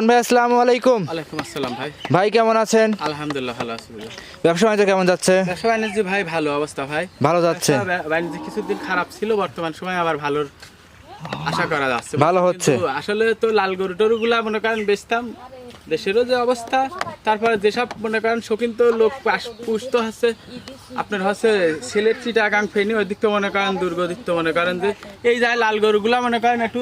স্বপন ভাই আসসালামু আলাইকুম। ওয়ালাইকুম আসসালাম ভাই। ভাই কেমন আছেন? আলহামদুলিল্লাহ ভালো আছি ব্যবসা বাণিজ্য কেমন যাচ্ছে? ব্যবসা বাণিজ্য ভাই ভালো অবস্থা ভাই। ভালো যাচ্ছে। বাণিজ্য কিছুদিন খারাপ ছিল বর্তমান সময় আবার ভালোর আশা করা যাচ্ছে। ভালো হচ্ছে। আসলে তো লাল গরু টরু গুলা মনে করেন বেচতাম দেশেরও যে অবস্থা তারপরে যেসব মনে করেন শৌখিন তো লোক পুষতে হচ্ছে আপনার হচ্ছে সিলেট চিটাগাং ফেনি ওই দিক তো মনে করেন দুর্গদিক তো মনে করেন যে এই যায় লাল গরুগুলা মনে করেন একটু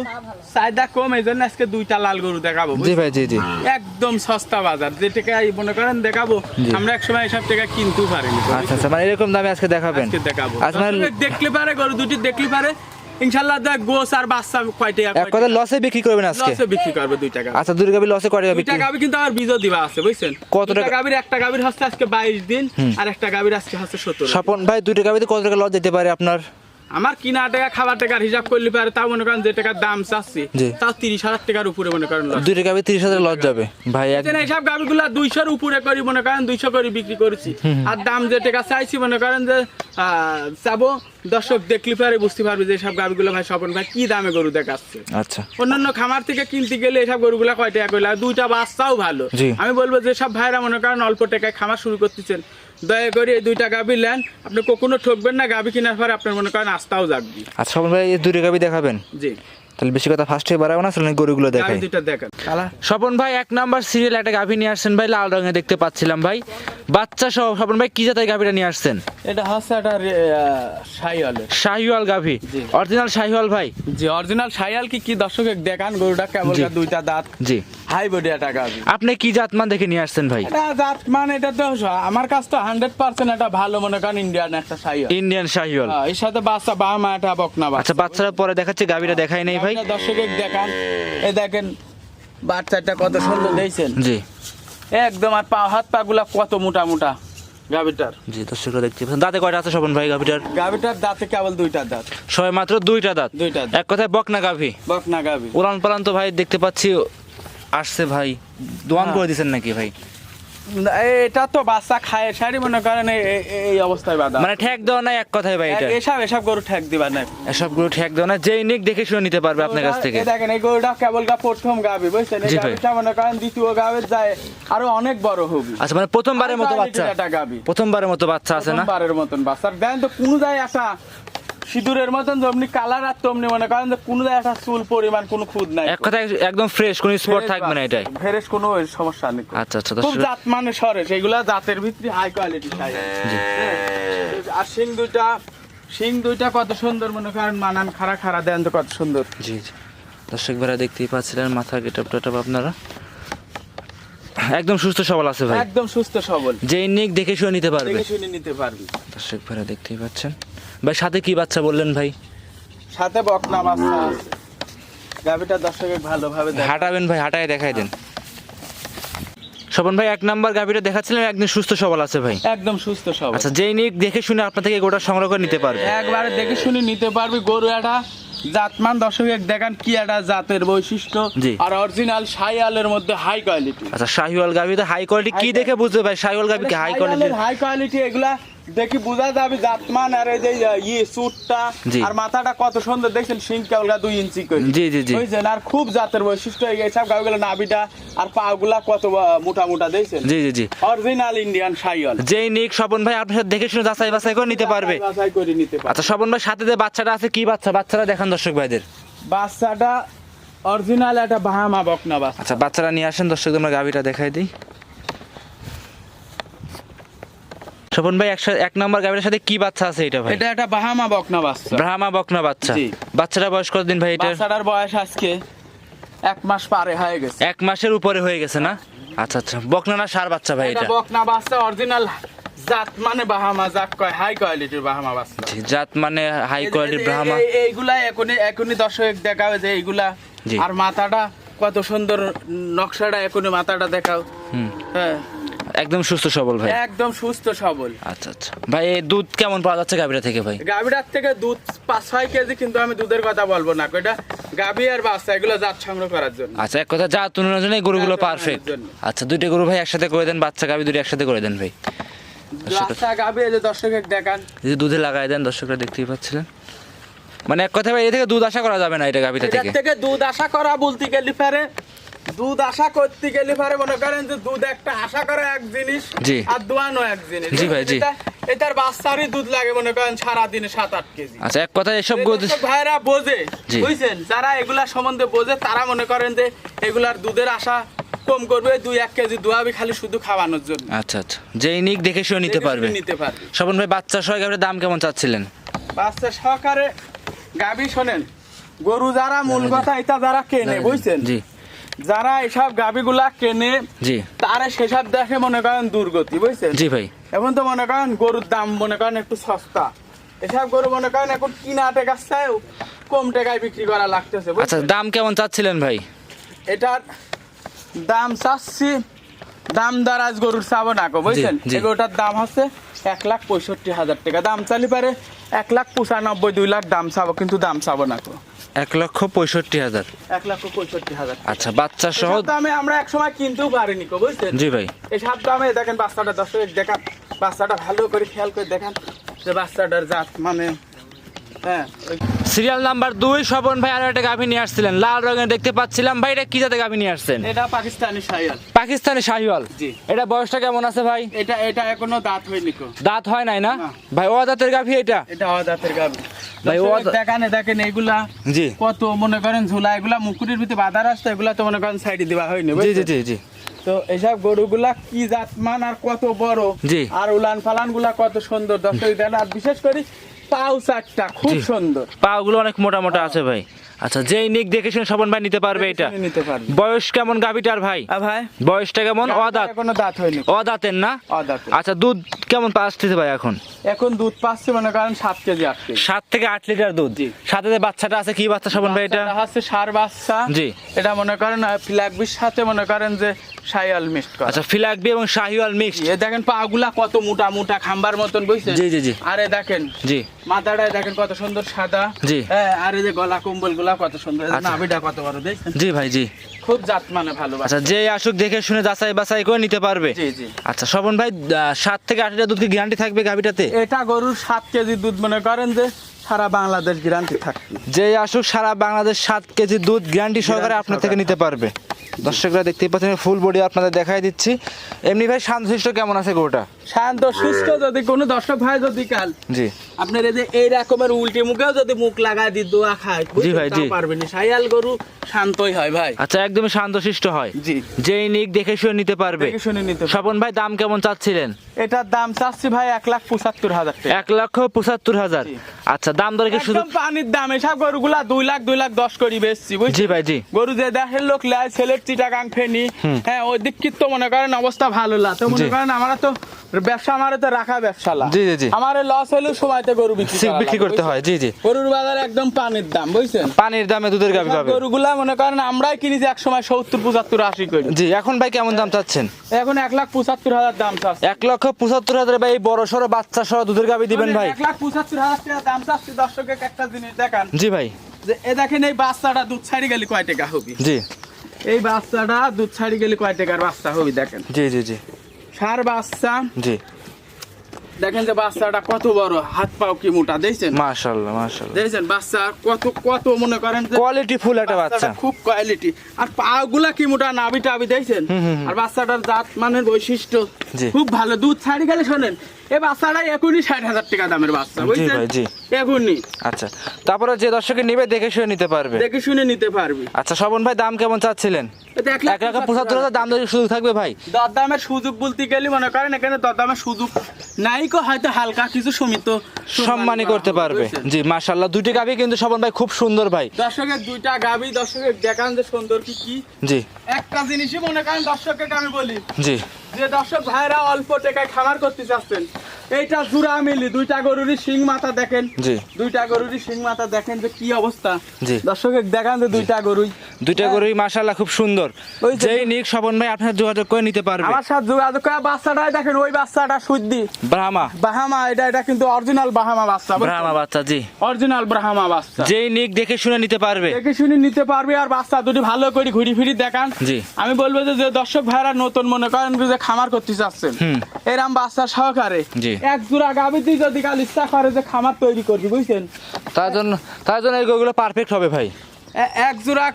চাহিদা কম এই জন্য আজকে দুইটা লাল গরু দেখাবো জি ভাই জি জি। একদম সস্তা বাজার যে টাকা মনে করেন দেখাবো আমরা এক সময় এসব টাকা কিনতেও পারিনি আচ্ছা আচ্ছা মানে এরকম দামে আজকে দেখাবেন? আজকে দেখাবো। আচ্ছা মানে দেখলে পারে গরু দুটি দেখলে পারে ইনশাল্লাহ দেখ গোস আর বাচ্চা কয় টাকা এক কথা লসে বিক্রি করবেন আজকে? লসে বিক্রি করবে দুই টাকা। আচ্ছা দুই গাবি লসে কয় টাকা দুই বিক্রি? টাকা কিন্তু বীজও দিবা আছে বুঝছেন? কত টাকা? গাভীর একটা গাভীর হচ্ছে আজকে বাইশ দিন আর একটা গাভীর আজকে হচ্ছে সত্তর স্বপন ভাই দুই টাকা কত টাকা লস দিতে পারে আপনার? আমার কিনা টাকা খাবার টাকার হিসাব করলে পারে তাও মনে করেন যে টাকার দাম চাচ্ছি। তাও তিরিশ হাজার টাকার উপরে মনে করেন। দুই টাকা তিরিশ হাজার লস যাবে। ভাই এইসব গাভিগুলা দুইশোর উপরে করি মনে করেন দুইশো করে বিক্রি করেছি। আর দাম যে টাকা চাইছি মনে করেন যে আহ, চাবো দর্শক দেখলি পরে বুঝতে পারবে যে সব ভাই স্বপন ভাই কি দামে গরু দেখাচ্ছে। আচ্ছা। অন্যান্য খামার থেকে কিনতে গেলে এসব গরুগুলো কয় টাকা করলে দুইটা বাচ্চাও ভালো। আমি বলব যে সব ভাইরা মনে করেন অল্প টাকায় খামার শুরু করতেছেন। দয়া করে এই দুইটা গাবি লেন আপনি কখনো ঠকবেন না গাবি কেনার পরে আপনার মনে করেন আস্তাও জাগবি। আচ্ছা স্বপন ভাই এই দুই গাবি দেখাবেন? জি। তাহলে বেশি কথা ফার্স্টে বাড়াবো না তাহলে গরুগুলো দেখাই। দুইটা দেখেন স্বপন ভাই এক নাম্বার সিরিয়াল একটা গাভি নিয়ে আসছেন ভাই লাল রঙে দেখতে পাচ্ছিলাম ভাই। বাচ্চা সহ স্বপন ভাই কি জাতের গাভিটা নিয়ে আসছেন? এটা হচ্ছে একটা শাহিওয়াল। শাহিওয়াল গাভি। অরিজিনাল শাহিওয়াল ভাই? জি অরিজিনাল শাহিওয়াল কি কি দর্শক দেখান গরুটা কেবল দুইটা দাঁত। জি। হাই বডি একটা গাভি আপনি কি জাতমান দেখে নিয়ে আসছেন ভাই? এটা জাত মানে এটা তো আমার কাছ তো হান্ড্রেড পার্সেন্ট একটা ভালো মনে করেন ইন্ডিয়ান একটা সাইয়াল ইন্ডিয়ান শাহিওয়াল এর সাথে বাচ্চা বা মা একটা বকনা আচ্ছা বাচ্চা বাচ্চারা পরে দেখাচ্ছে গাভিটা দেখাই নেই ভাই। দর্শক দেখান। এ দেখেন বাচ্চাটা কত সুন্দর দেখছেন? জি। একদম আর পা হাত পা গুলা কত মোটা মোটা গাভিটার। জি দর্শকরা দেখতে পাচ্ছেন। দাঁতে কয়টা আছে স্বপন ভাই গাভিটার? গাভিটার দাঁতে কেবল দুইটা দাঁত। সবাই মাত্র দুইটা দাঁত। দুইটা দাঁত। এক কথায় বকনা গাভি। বকনা গাভি। উলান পালান তো ভাই দেখতে পাচ্ছি আসছে ভাই। দোয়ান হ্যাঁ। করে দিচ্ছেন নাকি ভাই? এটা তো বাচ্চা খায় সারি মনে করেন এই- অবস্থায় বাধা। মানে ঠেক দেওয়া নাই এক কথায় ভাই এটা। এসব এসব গরু ঠেক দিবা না সবগুলো ঠেক দেওয়া না যেই নিক দেখে শুনে নিতে পারবে আপনার কাছ থেকে। দেখেন এই গরুটা কেবল গা প্রথম গাবি বুঝছেন? এই গাবিটা মনে করেন দ্বিতীয় গাবের যায় আরও অনেক বড় হবে। আচ্ছা মানে প্রথমবারের মতো বাচ্চা। গাবি। প্রথমবারের মতো বাচ্চা আছে না? প্রথমবারের মতন বাচ্চার দেন তো কোন যায় আসা সিঁদুরের মতন যেমনি কালার আর তেমনি মনে করেন যে কোন একটা চুল পরিমাণ কোনো খুদ নাই। এক কথায় একদম ফ্রেশ কোনো স্পট থাকবে না এটাই। ফেরেস কোনো সমস্যা নেই। আচ্ছা আচ্ছা খুব জাত মানে সরে সেগুলা জাতের ভিতরে হাই কোয়ালিটি আর সিং দুইটা সিং দুইটা কত সুন্দর মনে করেন মানান খাড়া খাড়া দেন তো কত সুন্দর। জি জি। দর্শক ভাইরা দেখতেই পাচ্ছিলেন মাথা গেটআপ টেটআপ আপনারা। একদম সুস্থ সবল আছে ভাই। একদম সুস্থ সবল। যেই নিক দেখে শুনে নিতে পারবে। দেখে শুনে নিতে পারবে। দর্শক ভাইরা দেখতেই পাচ্ছেন। ভাই সাথে কি বাচ্চা বললেন ভাই? সাথে বকনা বাচ্চা আছে। গাভিটা দর্শকে ভালোভাবে দেখ। হাঁটাবেন ভাই হাঁটায় দেখাই দেন। স্বপন ভাই এক নাম্বার গাভিটা দেখাচ্ছিলেন একদম সুস্থ সবল আছে ভাই। একদম সুস্থ সবল। আচ্ছা যেই নিক দেখে শুনে আপনার থেকে গোটা সংগ্রহ করে নিতে পারবে। একবারে দেখে শুনে নিতে পারবি গরু একটা জাতমান। দর্শকে দেখান কি একটা জাতের বৈশিষ্ট্য। আর অরিজিনাল সাইয়ালের মধ্যে হাই কোয়ালিটি আচ্ছা শাহিওয়াল গাভিতে হাই কোয়ালিটি কি দেখে বুঝবে ভাই শাহিওয়াল গাভি হাই কোয়ালিটি হাই কোয়ালিটি এগুলা দেখি বোঝা যাবে জাতমান আর এই যে ইয়ে সুটটা আর মাথাটা কত সুন্দর। দেখছেন সিং কেবল দুই ইঞ্চি করে। জি, জি, জি। বুঝছেন? আর খুব জাতের বৈশিষ্ট্য এইসব গাছগুলো নাভিটা আর পা গুলা কত মোটা মোটা দেখছেন? জি জি জি। অরিজিনাল ইন্ডিয়ান সাইয়াল যেই নিক স্বপন ভাই আপনার সাথে দেখে শুনে যাচাই বাছাই করে নিতে পারবে। বাছাই করে নিতে পারবে। আচ্ছা স্বপন ভাই সাথে যে বাচ্চাটা আছে কি বাচ্চা? বাচ্চাটা দেখান দর্শক ভাইদের। বাচ্চাটা অরিজিনাল একটা বাহামা বকনা বাচ্চা। আচ্ছা বাচ্চারা নিয়ে আসেন দর্শক আমরা গাভিটা দেখাই দিই। স্বপন ভাই এক নম্বর গাভিটার সাথে কি বাচ্চা আছে এটা ভাই? এটা একটা বাহামা বকনা বাচ্চা। ব্রাহ্মা বকনা বাচ্চা। বাচ্চাটা বয়স কতদিন ভাই এটা বাচ্চাটার বয়স আজকে এক মাস পারে হয়ে গেছে। এক মাসের উপরে হয়ে গেছে না? আচ্ছা আচ্ছা। বকনা না সার বাচ্চা ভাই এটা বকনা বাচ্চা অরিজিনাল জাত মানে বাহামা জাত কয় হাই কোয়ালিটির বাহামা বাচ্চা। জাত মানে হাই কোয়ালিটির ব্রাহ্মা এইগুলা এখনই এখনই দর্শক দেখাবে যে এইগুলা। আর মাথাটা কত সুন্দর নকশাটা এখনই মাথাটা দেখাও। হুম। হ্যাঁ। একদম সুস্থ সবল ভাই। একদম সুস্থ সবল। আচ্ছা আচ্ছা। ভাই দুধ কেমন পাওয়া যাচ্ছে গাভিটা থেকে ভাই? গাভীটার থেকে দুধ পাঁচ ছয় কেজি কিন্তু আমি দুধের কথা বলব না। এটা গাভী আর বাচ্চা এগুলো জাত সংগ্রহ করার জন্য। আচ্ছা এক কথা যা তুলনার জন্য গরুগুলো পারফেক্ট আচ্ছা দুইটা গরু ভাই একসাথে করে দেন বাচ্চা গাভি দুটো একসাথে করে দেন ভাই। বাচ্চা গাভী এই যে দর্শকের দেখান। যদি দুধে লাগাই দেন দর্শকরা দেখতেই পাচ্ছিলেন। মানে এক কথা ভাই এ থেকে দুধ আশা করা যাবে না এটা এটার থেকে। থেকে দুধ আশা করা বলতে গেলে পারে দুধ আশা করতে গেলে পারে মনে করেন যে দুধ একটা আশা করা এক জিনিস। আর দোয়ানো এক জিনিস। জি ভাই, জি। এটার বাচ্চারই দুধ লাগে মনে করেন সারা দিনে সাত আট কেজি। আচ্ছা এক কথা এসব ভাইরা বোঝে বুঝছেন? যারা এগুলা সম্বন্ধে বোঝে তারা মনে করেন যে এগুলার দুধের আশা কম করবে দুই এক কেজি দুয়াবি খালি শুধু খাওয়ানোর জন্য। আচ্ছা আচ্ছা। যেই নিক দেখে শুনে নিতে পারবে। নিতে পারবে। ভাই বাচ্চা সহ গাভির দাম কেমন চাচ্ছিলেন? বাচ্চা সহকারে গাবি শোনেন গরু যারা মূল কথা এটা যারা কেনে বুঝছেন? জি। যারা এসব গাবিগুলা কেনে জি। তারা সেসব দেখে মনে করেন দুর্গতি বুঝছেন? জি ভাই। এখন তো মনে করেন গরুর দাম মনে করেন একটু সস্তা। এসব গরু মনে করেন এখন কিনা টেকার চাইও কম টাকায় বিক্রি করা লাগতেছে? আচ্ছা দাম কেমন চাচ্ছিলেন ভাই? এটার দাম চাচ্ছি দাম দারাজ গরুর চাবো না গো বুঝছেন। এগুলোটার দাম হচ্ছে এক লাখ পঁয়ষট্টি হাজার টাকা। দাম চালি পারে এক লাখ পঁচানব্বই দুই লাখ দাম চাবো কিন্তু দাম চাবো না গো। এক লক্ষ পঁয়ষট্টি হাজার। এক লাখ পঁয়ষট্টি হাজার। আচ্ছা বাচ্চা সহ দামে আমরা এক সময় কিনতেও পারিনি গো বুঝছেন? জি ভাই। এসব দামে দেখেন বাচ্চাটা দর্শক দেখান বাচ্চাটা ভালো করে খেয়াল করে দেখেন যে বাচ্চাটার জাত মানে হ্যাঁ সিরিয়াল নাম্বার দুই স্বপন ভাই আরও একটা গাভি নিয়ে আসছিলেন। লাল রঙের দেখতে পাচ্ছিলাম। ভাই এটা কি জাতে গাভি নিয়ে আসছেন? এটা পাকিস্তানি শায়াল পাকিস্তানি শাহিওয়াল। জি। এটা বয়সটা কেমন আছে ভাই? এটা এটা এখনও দাঁত হয়নি কো। দাঁত হয় নাই না। ভাই ও দাঁতের গাভি এটা? এটা অদাতের গাবি ভাই, ও দেখানে দেখেন এগুলা জি। কত মনে করেন ঝুলা এগুলা মুকুটির ভিতরে বাধা রাস্তা এগুলা তো মনে করেন সাইডে দেওয়া হয়নি জি জি জি জি। তো এইসব গরুগুলা কি মান আর কত বড়? জি। আর উলান ফালানগুলা কত সুন্দর। দর্শক দেন আর বিশেষ করে পাউ চারটা খুব সুন্দর। পাও গুলো অনেক মোটা মোটা আছে ভাই। আচ্ছা যেই নিক দেখে শুনে স্বপন ভাই নিতে পারবে এটা। নিতে পারবে। বয়স কেমন গাভিটার ভাই? আ ভাই? বয়সটা কেমন? অদাঁত। এখনও দাঁত হয়নি। অদাঁতের না? অদাঁতের। আচ্ছা দুধ কেমন পাচ্ছিতে ভাই এখন? এখন দুধ পাচ্ছে মনে করেন সাত কেজি আট কেজি। সাত থেকে আট লিটার দুধ? জি। সাথে যে বাচ্চাটা আছে কি বাচ্চা স্বপন ভাই এটা? হচ্ছে সার বাচ্চা। জি। এটা মনে করেন ফ্ল্যাগবির সাথে মনে করেন যে সাইয়াল মিক্সড করা। আচ্ছা ফিলাকবি এবং শাহিওয়াল মিক্সড। এ দেখেন পাগুলা কত মোটা মোটা খাম্বার মতন বুঝছেন? জি, জি, জি। আরে দেখেন জি। মাথাটা দেখেন কত সুন্দর সাদা। জি। হ্যাঁ আর যে গলা কম্বল গুলা কত সুন্দর। যে আচ্ছা। নাভিটা কত বড় দেখছেন জি ভাই জি। খুব জাত মানে ভালো আচ্ছা যে আসুক দেখে শুনে যাচাই বাছাই করে নিতে পারবে। জি জি। আচ্ছা ভাই সাত থেকে আট লিটার দুধ কি গ্যারান্টি থাকবে গাভিটাতে? এটা গরুর সাত কেজি দুধ মনে করেন যে সারা বাংলাদেশ গ্যারান্টি থাকবে। যে আসুক সারা বাংলাদেশ সাত কেজি দুধ গ্যারান্টি সহকারে আপনার থেকে নিতে পারবে। দর্শকরা দেখতেই পাচ্ছেন ফুল বডি আপনাদের দেখাই দিচ্ছি। এমনি ভাই শান্তশিষ্ট কেমন আছে গরুটা? শান্ত সুস্থ যদি কোনো দর্শক ভাই যদি কাল জি। আপনার এই যে এই রকমের উল্টে মুখেও যদি মুখ লাগায় দি দোয়া খায় বুঝছেন? ভাই, জি। পারবেন না সাইয়াল গরু শান্তই হয় ভাই। আচ্ছা একদমই শান্তশিষ্ট হয়। জি। যেই নিক দেখে শুনে নিতে পারবে। দেখে শুনে নিতে পারবে। স্বপন ভাই দাম কেমন চাচ্ছিলেন? এটার দাম চাচ্ছি ভাই এক লাখ পঁচাত্তর হাজার টাকা। এক লক্ষ পঁচাত্তর হাজার। জি। আচ্ছা দাম দরে কি শুধু একদম পানির দাম এসব গরুগুলা দুই লাখ দুই লাখ দশ করি বেচছি বুঝছি জি ভাই জি। গরু যে দেখেন লোক লাই ছেলের চিটাগাং ফেনি। হ্যাঁ ওই দিক তো মনে করেন অবস্থা ভালো না তো মনে করেন আমরা তো ব্যবসা আমার তো রাখা ব্যবসা লা। জি, জি। আমার লস হলেও সময়তে গরু বিক্রি বিক্রি করতে হয়। জি জি। গরুর বাজার একদম পানির দাম বুঝছেন? পানির দামে দুধের গাভি সব পাবে গরুগুলা মনে করেন আমরাই কিনেছি এক সময় সত্তর পঁচাত্তর আশি করি। জি এখন ভাই কেমন দাম চাচ্ছেন? এখন এক লাখ পঁচাত্তর হাজার দাম চাচ্ছে। এক লক্ষ পঁচাত্তর হাজার ভাই বড় সড়ো বাচ্চা সহ দুধের গাভি দিবেন ভাই। এক লাখ পঁচাত্তর হাজার টাকা দাম চাচ্ছি। দর্শকে একটা জিনিস দেখান। জি ভাই। যে এ দেখেন এই বাচ্চাটা দুধ ছাড়ি গেলে কয় টাকা হবে? জি। এই বাচ্চাটা দুধ ছাড়ি গেলে কয় টাকার বাচ্চা হবে দেখেন? জি জি জি। সার বাচ্চা। জি। দেখেন যে বাচ্চাটা কত বড় হাত পাও কি মোটা দেখছেন? মাশাল্লাহ মাশাল্লাহ দেখছেন বাচ্চা কত কত মনে করেন যে কোয়ালিটি ফুল একটা বাচ্চা। খুব কোয়ালিটি আর পাগুলা কি মোটা নাভি টাবি দেখছেন আর বাচ্চাটার জাত মানের বৈশিষ্ট্য। খুব ভালো। দুধ ছাড়ি গেলে শোনেন এই বাচ্চাটা এখনই ষাট হাজার টাকা দামের বাচ্চা বুঝছেন? ভাই, জি। এখনই। আচ্ছা তারপরে যে দর্শকে নিবে দেখে শুনে নিতে পারবে। দেখে শুনে নিতে পারবি। আচ্ছা শোভন ভাই দাম কেমন চাচ্ছিলেন? এক এক লাখ পঁচাত্তর হাজার দাম দরে সুযোগ থাকবে ভাই? দরদামের সুযোগ বলতে গেলে মনে করেন এখানে দরদামের সুযোগ নাইকো হয়তো হালকা কিছু সমিত সম্মানই করতে পারবে। জি মাশাল্লাহ দুইটি গাভি কিন্তু শোভন ভাই খুব সুন্দর ভাই। দর্শকের দুইটা গাবি দর্শকের দেখান যে সুন্দর কি কি। জি। একটা জিনিসই মনে করেন দর্শককে আমি বলি। জি। যে দর্শক ভাইরা অল্প টাকায় খামার করতে চাচ্ছেন এইটা জুড়া মিলি দুইটা গরুরই শিং মাথা দেখেন। জি। দুইটা গরুরই শিং মাথা দেখেন যে কি অবস্থা। জি। দর্শকের দেখান যে দুইটা গরুই। দুইটা গরুই মাশাল্লাহ খুব সুন্দর। ওই যে- যেই নিক শোভন ভাই আপনার যোগাযোগ করে নিতে পারবে। আমার সাথে যোগাযোগ করে বাচ্চাটাই দেখেন ওই বাচ্চাটা সুদ্দি ব্রাহ্মা। বাহামা এটা এটা কিন্তু অরিজিনাল বাহামা বাচ্চা ব্রাহ্মা বাচ্চা জি। অরিজিনাল ব্রাহ্মা বাচ্চা। যেই নিক দেখে শুনে নিতে পারবে। দেখে শুনে নিতে পারবে আর বাচ্চা দুটি ভালো করে ঘুরি ফিরি দেখান। জি। আমি বলব যে দর্শক ভাইরা নতুন মনে করেন যে খামার করতে চাচ্ছেন। এরম বাচ্চা সহকারে। জি। এক জোড়া গাভি দিয়ে যদি কাল ইচ্ছা করে যে খামার তৈরি করবি বুঝছেন? তার জন্য তার জন্য এই গরুগুলো পারফেক্ট হবে ভাই। এক জোড়া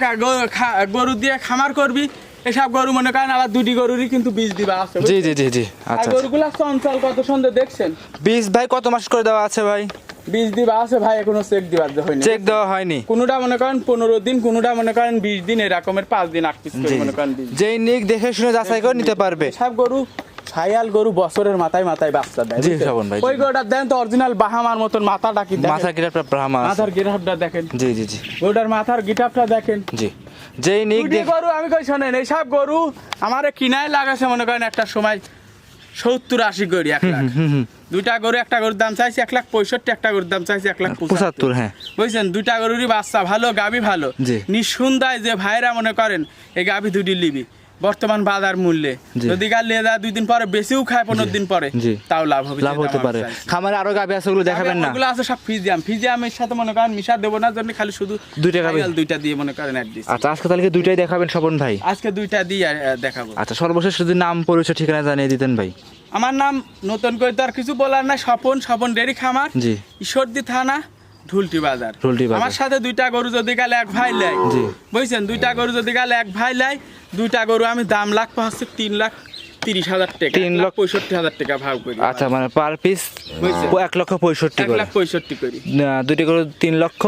গরু দিয়ে খামার করবি এসব গরু মনে করেন আবার দুটি গরুরই কিন্তু বীজ দিবা আছে জি জি জি জি। আচ্ছা আচ্ছা। গরুগুলা চঞ্চল কত সুন্দর দেখছেন? বীজ ভাই কত মাস করে দেওয়া আছে ভাই? বীজ দিবা আছে ভাই এখনও চেক দিবার হয়নি চেক দেওয়া হয়নি। কোনোটা মনে করেন পনেরো দিন কোনোটা মনে করেন বিশ দিন এরকমের পাঁচ দিন আট পিস মনে করেন যেই নিক দেখে শুনে যাচাই করে নিতে পারবে। সব গরু ছায়াল গরু বছরের মাথায় মাথায় বাচ্চা দেয় জি? শ্রাবণ ভাই, ওই গরুটা দেন তো অরিজিনাল বাহামার মতন মাথাটা কি দেখেন? মাথা কিরা ব্রাহ্মা মাথার গিরাপটা দেখেন। জি জি জি। গরুটার মাথার গিটাপটা দেখেন। জি। যেই নিক গরু আমি কই শোনেন এইসব গরু আমারে কিনায় লাগাছে মনে করেন একটা সময় সত্তর আশি গড়ি এক লাখ। দুইটা গরু একটা গরুর দাম চাইছে এক লাখ পঁয়ষট্টি একটা গরুর দাম চাইছে এক লাখ পঁচাত্তর। হ্যাঁ। বুঝছেন? দুইটা গরুরই বাচ্চা ভালো গাবি ভালো। জি। নিঃসন্দায় যে ভাইরা মনে করেন এই গাবি দুটি লিবি বর্তমান বাজার মূল্যে। যদি গাল নিয়ে যায় দুই দিন পরে বেশিও খায় পনেরো দিন পরে তাও লাভ হবে লাভ হতে পারে। খামারে আরও গাবি আছে ওগুলো দেখাবেন না? ওগুলো আছে সব ফিজিয়াম। ফিজিয়ামের সাথে মনে করেন মিশা দেবো না জন্য খালি শুধু দুইটা? ছাগল দুইটা দিয়ে মনে করেন দিছি। আচ্ছা আজকে তাহলে দুইটাই দেখাবেন স্বপন ভাই? আজকে দুইটা দিয়ে দেখাবো। আচ্ছা সর্বশেষ যদি নাম পরিচয় ঠিকানা জানিয়ে দিতেন ভাই। আমার নাম নতুন করে তো আর কিছু বলার না স্বপন স্বপন ডেরি খামার। জি। ঈশ্বরদী থানা ঢুলটি বাজার। ঢুলটি বাজার। আমার সাথে দুইটা গরু যদি গেলে এক ভাই লাই জি। বুঝছেন? দুইটা গরু যদি গেলে এক ভাই লাই দুইটা গরু আমি দাম লাখ হচ্ছে তিন লাখ তিরিশ হাজার টাকা তিন লাখ পঁয়ষট্টি হাজার টাকা ভাগ করি। আচ্ছা মানে পার পিস এক লক্ষ পঁয়ষট্টি এক লাখ পঁয়ষট্টি করি। দুটি করে তিন লক্ষ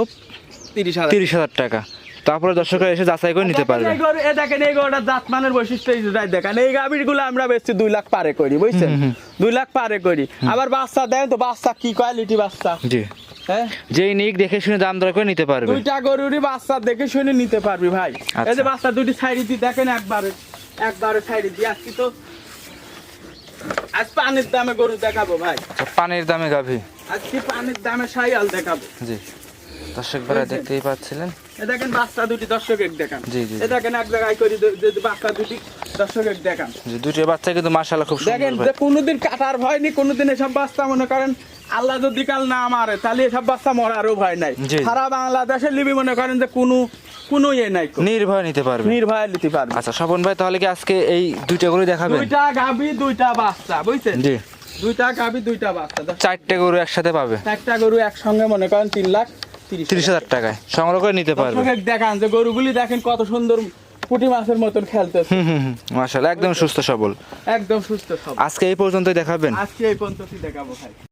তিরিশ হাজার। তিরিশ হাজার টাকা। তারপরে দর্শকরা এসে যাচাই করে নিতে পারবে। গরু- এ দেখেন এই গরুটার জাতমানের বৈশিষ্ট্য এই দেখেন এই গাভীরগুলো আমরা বেশি দুই লাখ পারে করি বুঝছেন? দুই লাখ পারে করি। আবার বাচ্চা দেন তো বাচ্চা কি কোয়ালিটি বাচ্চা? জি। যেই নিক দেখে শুনে দাম দর করে নিতে পারবে। দুইটা গরুরই বাচ্চা দেখে শুনে নিতে পারবি ভাই। আচ্ছা। এই যে বাচ্চা দুটি সাইড দিয়ে দেখেন একবারে একবারে সাইড দিয়ে আজকে তো আজ পানির দামে গরু দেখাবো ভাই। আচ্ছা, পানির দামে গাভী। আজকে পানির দামে সাইয়াল দেখাবো। জি। দর্শক ভাড়া দেখতেই পাচ্ছিলেন। দেখেন বাচ্চা দুটি দর্শকের দেখান। জি, জি, দেখেন এক জায়গায় করি বাচ্চা দুটি দর্শকের দেখান। দুটো বাচ্চা কিন্তু মাশাআল্লাহ খুব দেখেন সুন্দর যে কোনোদিন কাটার ভয় নেই কোনোদিন এসব বাচ্চা মনে করেন আল্লাহ যদি কাল না মারে তাহলে এসব বাচ্চা মরারও ভয় নাই। সারা বাংলাদেশে লিবি মনে করেন যে কোনো কোনো ইয়ে নাই নির্ভয় নিতে পারবে। নির্ভয়ে নিতে পারবে। আচ্ছা স্বপন ভাই তাহলে কি আজকে এই দুইটা করে দেখাবেন? দুইটা গাভি দুইটা বাচ্চা বুঝছেন জি। দুইটা গাভি দুইটা বাচ্চা চারটে গরু একসাথে পাবে। একটা গরু একসঙ্গে মনে করেন তিন লাখ তিরিশ হাজার টাকায়। সংগ্রহ করে নিতে পারবে। দেখান যে গরুগুলি দেখেন কত সুন্দর পুঁটি মাছের মতন খেলতেছে। হুম মাশাআল্লাহ একদম সুস্থ সবল। একদম সুস্থ সব আজকে এই পর্যন্তই দেখাবেন। আজকে এই পর্যন্ত দেখাবো ভাই।